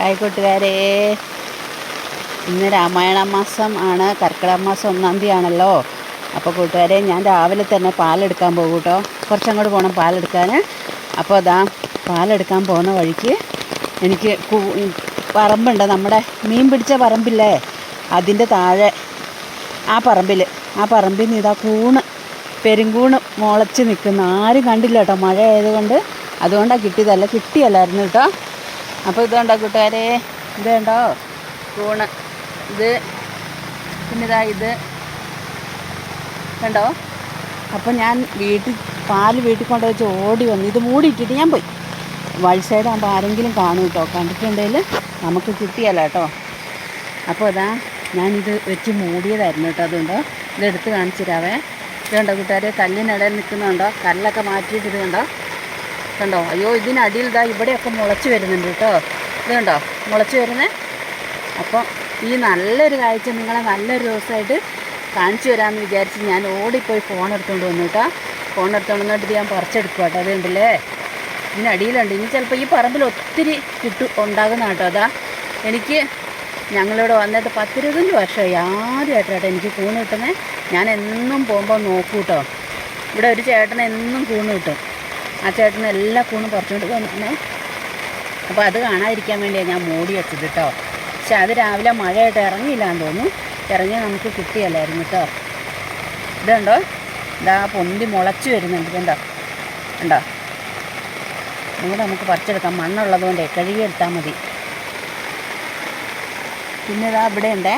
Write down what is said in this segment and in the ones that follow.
Hi കൂട്ടുകാരെ. ഇന്ന് രാമായണ മാസം ആണ്. കർക്കിടക മാസം ഒന്നാം തീയതി ആണല്ലോ അപ്പോൾ കൂട്ടുകാരെ ഞാൻ രാവിലെ തന്നെ പാലെടുക്കാൻ പോകും കേട്ടോ. കുറച്ചങ്ങോട്ട് പോകണം പാലെടുക്കാൻ അപ്പോൾ അതാ പാലെടുക്കാൻ പോകുന്ന വഴിക്ക് എനിക്ക് പറമ്പുണ്ട്. നമ്മുടെ മീൻ പിടിച്ച പറമ്പില്ലേ? അതിന്റെ താഴെ ആ പറമ്പിൽ ആ പറമ്പിൽ നിന്ന് ഇതാ കൂണ് പെരുങ്കൂണ് മുളച്ച് നിൽക്കുന്ന. ആരും കണ്ടില്ല കേട്ടോ. മഴ ആയതുകൊണ്ട് അതുകൊണ്ടാണ് കിട്ടിയതല്ല. കിട്ടിയല്ലായിരുന്നു കേട്ടോ. അപ്പോൾ ഇത് കണ്ടോ കൂട്ടുകാരെ? ഇത് കണ്ടോ? കൂണ്. ഇത്. പിന്നെ ഇതാ ഇത്. കണ്ടോ? അപ്പോൾ ഞാൻ വീട്ടിൽ പാൽ വീട്ടിൽ കൊണ്ട് വെച്ച് ഓടി വന്നു ഇത് മൂടിയിട്ടിട്ട് ഞാൻ പോയി. വഴി സൈഡാകുമ്പോൾ ആരെങ്കിലും കാണും കേട്ടോ. കണ്ടിട്ടുണ്ടെങ്കിൽ നമുക്ക് കിട്ടിയല്ല കേട്ടോ. അപ്പോൾ അതാ ഞാനിത് വെച്ച് മൂടിയതായിരുന്നു കേട്ടോ അതുകൊണ്ട്. ഇതെടുത്ത് കാണിച്ചു തരാവേ. ഇതുണ്ടോ കൂട്ടുകാരെ? കല്ലിനിടയിൽ നിൽക്കുന്നുണ്ടോ? കല്ലൊക്കെ മാറ്റിയിട്ട് കണ്ടോ? കണ്ടോ? അയ്യോ ഇതിനടിയിൽ ഇതാ ഇവിടെയൊക്കെ മുളച്ച് വരുന്നുണ്ട് കേട്ടോ. ഇത് കണ്ടോ? മുളച്ച് വരുന്നേ. അപ്പോൾ ഈ നല്ലൊരു കാഴ്ച നിങ്ങളെ നല്ലൊരു ദിവസമായിട്ട് കാണിച്ചു തരാമെന്ന് വിചാരിച്ച് ഞാൻ ഓടിപ്പോയി ഫോൺ എടുത്തുകൊണ്ട് വന്നു കേട്ടോ. ഫോൺ എടുത്തുകൊണ്ട് വന്നിട്ട് ഞാൻ പറിച്ചെടുക്കുക കേട്ടോ. അതുണ്ടല്ലേ ഇതിനടിയിലുണ്ട്. ഇനി ചിലപ്പോൾ ഈ പറമ്പിൽ ഒത്തിരി കിട്ടും ഉണ്ടാകുന്ന കേട്ടോ. അതാ എനിക്ക് ഞങ്ങളിവിടെ വന്നിട്ട് പത്തിരുപത്തഞ്ച് വർഷമായി. ആദ്യമായിട്ടാട്ടോ എനിക്ക് കൂണ് കിട്ടുന്നത്. ഞാൻ എന്നും പോകുമ്പോൾ നോക്കൂ കേട്ടോ. ഇവിടെ ഒരു ചേട്ടനെ എന്നും കൂണ് കിട്ടും. ആ ചേട്ടന് എല്ലാ കൂണും പറിച്ചുകൊണ്ട് വന്നാണ്. അപ്പോൾ അത് കാണാതിരിക്കാൻ വേണ്ടിയാണ് ഞാൻ മൂടി വെച്ചത് കേട്ടോ പക്ഷെ അത് രാവിലെ മഴയായിട്ട് ഇറങ്ങിയില്ല എന്ന് തോന്നുന്നു. ഇറങ്ങി നമുക്ക് കിട്ടിയല്ലായിരുന്നു കേട്ടോ ഇതുണ്ടോ? ഇതാ പൊന്തി മുളച്ച് വരുന്നുണ്ട് ഇതുണ്ടോ ഉണ്ടോ ഇവിടെ നമുക്ക് പറിച്ചെടുക്കാം. മണ്ണുള്ളത് കൊണ്ടേ കഴുകിയെടുത്താൽ മതി. പിന്നെ ഇതാ ഇവിടെ ഉണ്ടേ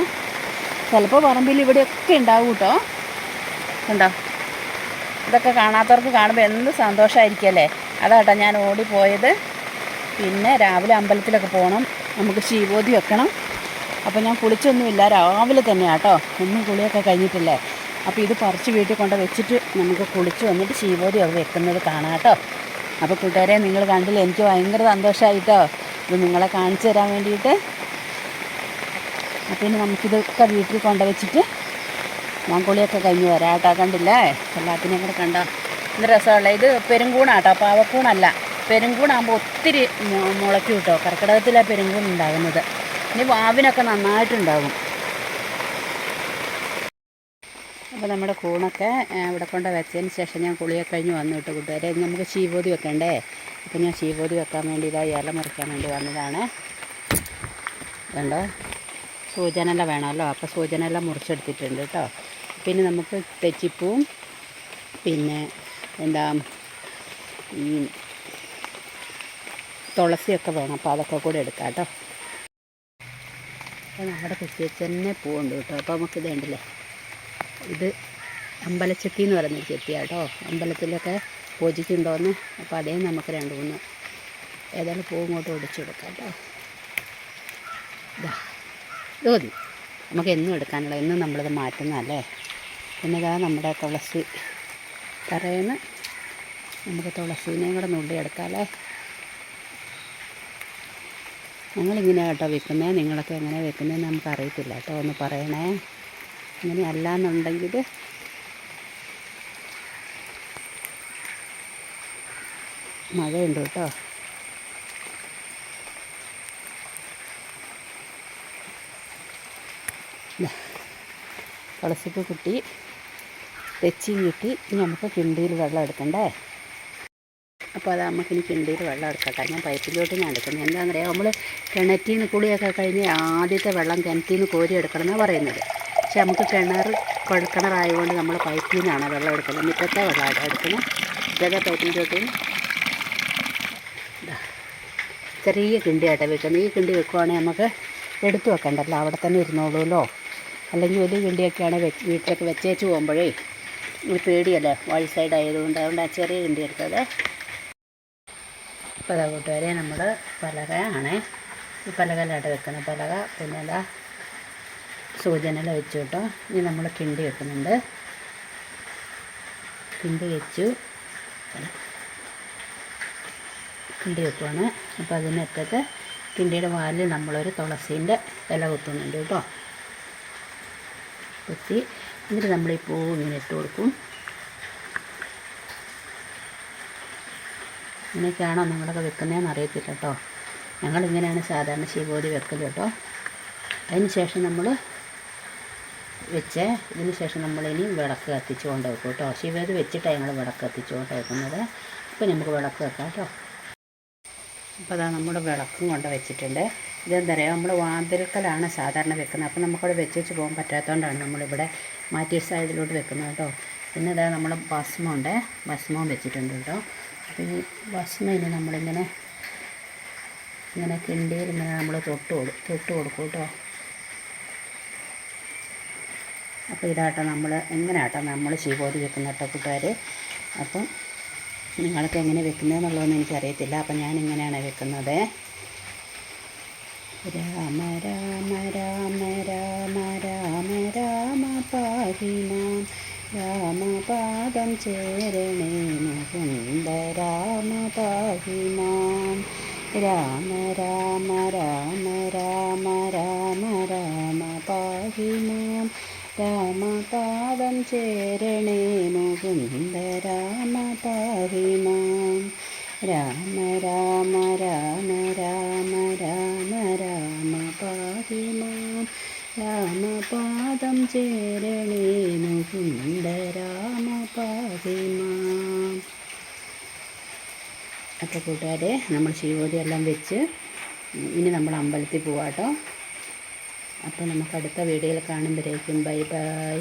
ചിലപ്പോൾ പറമ്പിൽ ഇവിടെയൊക്കെ ഉണ്ടാവും കേട്ടോ കണ്ടോ? ഇതൊക്കെ കാണാത്തവർക്ക് കാണുമ്പോൾ എന്ത് സന്തോഷമായിരിക്കല്ലേ അതാട്ടോ ഞാൻ ഓടിപ്പോയത്. പിന്നെ രാവിലെ അമ്പലത്തിലൊക്കെ പോകണം നമുക്ക് ശിവോതി വെക്കണം. അപ്പോൾ ഞാൻ കുളിച്ചൊന്നുമില്ല. രാവിലെ തന്നെ കേട്ടോ ഒന്നും കുളിയൊക്കെ കഴിഞ്ഞിട്ടില്ലേ? അപ്പോൾ ഇത് പറിച്ച് വീട്ടിൽ കൊണ്ട് വെച്ചിട്ട് നമുക്ക് കുളിച്ച് വന്നിട്ട് ശിവോതി ഒക്കെ വെക്കുന്നത് കാണാം കേട്ടോ അപ്പോൾ കൂട്ടുകാരെ നിങ്ങൾ കണ്ടില്ല എനിക്ക് ഭയങ്കര സന്തോഷമായിട്ടോ ഇത് നിങ്ങളെ കാണിച്ചു തരാൻ വേണ്ടിയിട്ട്. അപ്പോൾ ഇനി നമുക്കിതൊക്കെ വീട്ടിൽ കൊണ്ടുവച്ചിട്ട് ഞാൻ കുളിയൊക്കെ കഴിഞ്ഞ് വരാം കേട്ടോ കണ്ടില്ലേ? എല്ലാത്തിനെയും കൂടെ കണ്ടോ? ഇത് രസമുള്ള ഇത് പെരുങ്കൂണാട്ടോ പാവക്കൂണല്ല. പെരുങ്കൂണാകുമ്പോൾ ഒത്തിരി മുളക്കി കേട്ടോ കർക്കിടകത്തിലാണ് പെരുങ്കൂൺ ഉണ്ടാകുന്നത്. ഇനി വാവിനൊക്കെ നന്നായിട്ടുണ്ടാകും. അപ്പോൾ നമ്മുടെ കൂണൊക്കെ ഇവിടെ കൊണ്ട് വെച്ചതിന് ശേഷം ഞാൻ കുളിയൊക്കെ കഴിഞ്ഞ് വന്നു കേട്ടോ കൂട്ടുകാരെ. നമുക്ക് ശീബോധി വെക്കണ്ടേ? അപ്പോൾ ഞാൻ ശീബോധി വെക്കാൻ വേണ്ടി ഇതാ ഇല മുറിക്കാൻ വേണ്ടി വന്നതാണ്. കണ്ടോ? സൂചനല വേണമല്ലോ. അപ്പോൾ സൂചനല മുറിച്ചെടുത്തിട്ടുണ്ട് കേട്ടോ പിന്നെ നമുക്ക് തെച്ചിപ്പൂവും പിന്നെ എന്താ ഈ തുളസിയൊക്കെ വേണം. അപ്പോൾ അതൊക്കെ കൂടെ എടുക്കാം കേട്ടോ. അപ്പോൾ നമ്മുടെ തെച്ചിച്ച് തന്നെ പൂവുണ്ട് കേട്ടോ. അപ്പോൾ നമുക്ക് ഇതേണ്ടല്ലേ ഇത് അമ്പലച്ചെത്തി എന്ന് പറയുന്നൊരു ചെത്തിയാണ് കേട്ടോ. അമ്പലത്തിലൊക്കെ പൂജിക്കുണ്ടോയെന്ന് അപ്പോൾ അതേ നമുക്ക് രണ്ട് മൂന്ന് ഏതായാലും പൂ ഇങ്ങോട്ട് ഒടിച്ചെടുക്കാം കേട്ടോ. ഇതാ ഇത് മതി. നമുക്ക് എന്നും എടുക്കാനുള്ള എന്നും നമ്മളിത് മാറ്റുന്നതല്ലേ? പിന്നെ ഇതാ നമ്മുടെ തുളസി. തറയുന്ന നമുക്ക് തുളസീനെയും കൂടെ നുള്ളി എടുക്കാമല്ലേ ഞങ്ങളിങ്ങനെ കേട്ടോ വെക്കുന്നത് നിങ്ങളൊക്കെ എങ്ങനെ വെക്കുന്നതെന്ന് നമുക്ക് അറിയത്തില്ല കേട്ടോ. ഒന്ന് പറയണേ. അങ്ങനെ അല്ലാന്നുണ്ടെങ്കിൽ മഴയുണ്ട് കേട്ടോ. തുളസിപ്പ് കിട്ടി തെച്ചിയും കിട്ടി ഇനി നമുക്ക് കിണ്ടിയിൽ വെള്ളം എടുക്കണ്ടേ? അപ്പോൾ അത് നമുക്ക് ഇനി കിണ്ടിയിൽ വെള്ളം എടുക്കട്ടെ ഞാൻ പൈപ്പിലോട്ട് ഞാൻ എടുക്കുന്നത് എന്താണെന്ന് അറിയാം നമ്മൾ കിണറ്റിൽ നിന്ന് കുളിയൊക്കെ കഴിഞ്ഞ് ആദ്യത്തെ വെള്ളം കിണറ്റിൽ നിന്ന് കോരി എടുക്കണം എന്നാണ് പറയുന്നത്. പക്ഷെ നമുക്ക് കിണർ കുഴൽക്കിണറായതുകൊണ്ട് നമ്മൾ പൈപ്പിൽ നിന്നാണ് വെള്ളം എടുക്കുന്നത്. മുറ്റത്തെ വെള്ളം എടുക്കുന്നത്. ഇതൊക്കെ പൈപ്പിലോട്ട്. ചെറിയ കിണ്ടിയായിട്ട് വെക്കുന്നത്. ഈ കിണ്ടി വെക്കുവാണെങ്കിൽ നമുക്ക് എടുത്തു വെക്കണ്ടല്ലോ. അവിടെ തന്നെ ഇരുന്നോളൂല്ലോ. അല്ലെങ്കിൽ വലിയ കിണ്ടിയൊക്കെയാണ് വീട്ടിലൊക്കെ വെച്ചേച്ച് പോകുമ്പോഴേ പേടിയല്ലേ? വഴി സൈഡ് ആയതുകൊണ്ട് അതുകൊണ്ട് ആ ചെറിയ കിണ്ടി എടുത്തത്. അപ്പോൾ അതാ കൂട്ടുകാരെ നമ്മൾ ഈ പലകയിലായിട്ട് വെക്കുന്ന പലക. പിന്നെ അതാ സൂചനല വെച്ചു കേട്ടോ. ഇനി നമ്മൾ കിണ്ടി വെക്കുന്നുണ്ട്. കിണ്ടി വെച്ചു. കിണ്ടി വെക്കുവാണ്. അപ്പോൾ അതിനറ്റത്ത് കിണ്ടിയുടെ വാലിൽ നമ്മളൊരു തുളസീന്റെ ഇല കുത്തുന്നുണ്ട് കേട്ടോ. കുത്തി എന്നിട്ട് നമ്മൾ ഇങ്ങനെ ഇട്ട് കൊടുക്കും. ഇങ്ങനെയൊക്കെയാണോ നിങ്ങളൊക്കെ വെക്കുന്നതെന്ന് അറിയത്തില്ല കേട്ടോ. ഞങ്ങളിങ്ങനെയാണ് സാധാരണ ശിവോലി വെക്കൽ കേട്ടോ. അതിന് ശേഷം നമ്മൾ വെച്ച് ഇതിന് ശേഷം നമ്മളിനി വിളക്ക് കത്തിച്ച് കൊണ്ട് വെക്കും കേട്ടോ. ശിവേത് വെച്ചിട്ടാണ് ഞങ്ങൾ വിളക്ക് കത്തിച്ച് കൊണ്ട് വെക്കുന്നത്. അപ്പോൾ നമുക്ക് വിളക്ക് വെക്കാം കേട്ടോ. അപ്പോൾ അതാ നമ്മുടെ വിളക്കും കൊണ്ട് വെച്ചിട്ടുണ്ട്. ഇതെന്താ പറയുക നമ്മൾ വാതിൽക്കലാണ് സാധാരണ വെക്കുന്നത്. അപ്പോൾ നമുക്കവിടെ വെച്ച് വെച്ച് പോകാൻ പറ്റാത്തതുകൊണ്ടാണ് നമ്മളിവിടെ മാറ്റി സൈഡിലോട്ട് വെക്കുന്നത് കേട്ടോ. പിന്നെ ഇതാ നമ്മൾ ഭസ്മുണ്ട് ഭസ്മവും വെച്ചിട്ടുണ്ട് കേട്ടോ. അപ്പോൾ ഈ ഭസ്മം നമ്മളിങ്ങനെ ഇങ്ങനെ കിണ്ടിയിൽ ഇങ്ങനെ നമ്മൾ തൊട്ട് കൊടു തൊട്ട് കൊടുക്കും കേട്ടോ. അപ്പോൾ ഇതാട്ടോ നമ്മൾ എങ്ങനെയാട്ടോ നമ്മൾ ശിവോതി വെക്കുന്ന കേട്ടോ കൂട്ടുകാർ അപ്പം നിങ്ങൾക്ക് എങ്ങനെ വെക്കുന്നതെന്നുള്ളതൊന്നും എനിക്കറിയത്തില്ല. അപ്പം ഞാൻ ഇങ്ങനെയാണ് വെക്കുന്നത്. രാമ രാമ രാമ രാമ രാമ രാമ പാഹിമാം രാമപാദം ചേരണേ മുകുന്ദ രാമ പാഹിമാം രാമ രാമ രാമ രാമ രാമ രാമ പാഹിമാം രാമപാദം ചേരണേ മുകുന്ദ രാമ പാഹിമാം രാമ രാമ രാമ രാമ രാമ രാമ പാതിമാം രാമപാദം ചേരണേനു കുണ്ട രാമ പാതിമാം അപ്പോൾ കൂട്ടുകാരെ നമ്മൾ ശിവോതിയെല്ലാം വെച്ച് ഇനി നമ്മൾ അമ്പലത്തിൽ പോവാട്ടോ. അപ്പോൾ നമുക്ക് അടുത്ത വീഡിയോയിൽ കാണുമ്പോഴേക്കും. Bye bye.